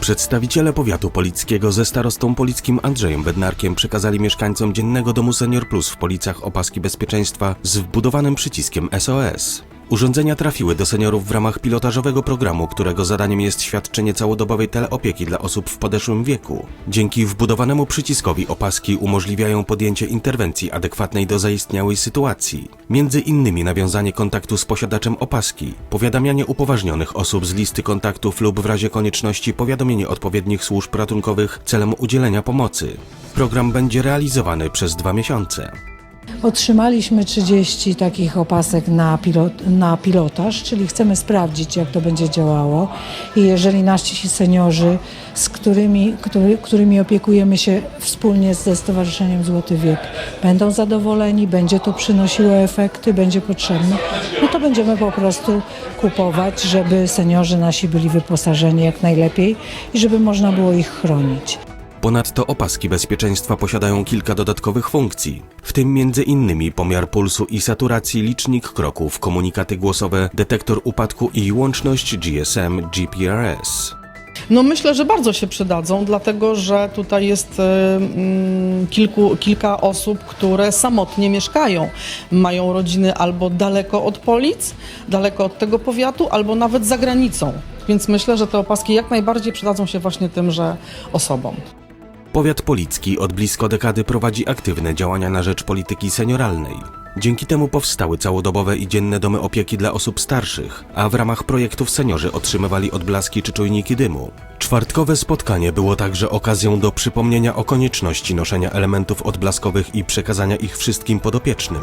Przedstawiciele powiatu polickiego ze starostą polickim Andrzejem Bednarkiem przekazali mieszkańcom dziennego domu Senior Plus w Policach opaski bezpieczeństwa z wbudowanym przyciskiem SOS. Urządzenia trafiły do seniorów w ramach pilotażowego programu, którego zadaniem jest świadczenie całodobowej teleopieki dla osób w podeszłym wieku. Dzięki wbudowanemu przyciskowi opaski umożliwiają podjęcie interwencji adekwatnej do zaistniałej sytuacji. Między innymi nawiązanie kontaktu z posiadaczem opaski, powiadamianie upoważnionych osób z listy kontaktów lub w razie konieczności powiadomienie odpowiednich służb ratunkowych celem udzielenia pomocy. Program będzie realizowany przez dwa miesiące. Otrzymaliśmy 30 takich opasek na, pilot, na pilotaż, czyli chcemy sprawdzić, jak to będzie działało. I jeżeli nasi seniorzy, z którymi, który, którymi opiekujemy się wspólnie ze Stowarzyszeniem Złoty Wiek, będą zadowoleni, będzie to przynosiło efekty, będzie potrzebne, no to będziemy po prostu kupować, żeby seniorzy nasi byli wyposażeni jak najlepiej i żeby można było ich chronić. Ponadto opaski bezpieczeństwa posiadają kilka dodatkowych funkcji, w tym innymi pomiar pulsu i saturacji, licznik kroków, komunikaty głosowe, detektor upadku i łączność GSM GPRS. No myślę, że bardzo się przydadzą, dlatego że tutaj jest e, mm, kilku, kilka osób, które samotnie mieszkają. Mają rodziny albo daleko od Polic, daleko od tego powiatu, albo nawet za granicą. Więc myślę, że te opaski jak najbardziej przydadzą się właśnie tymże osobom. Powiat Policki od blisko dekady prowadzi aktywne działania na rzecz polityki senioralnej. Dzięki temu powstały całodobowe i dzienne domy opieki dla osób starszych, a w ramach projektów seniorzy otrzymywali odblaski czy czujniki dymu. Czwartkowe spotkanie było także okazją do przypomnienia o konieczności noszenia elementów odblaskowych i przekazania ich wszystkim podopiecznym.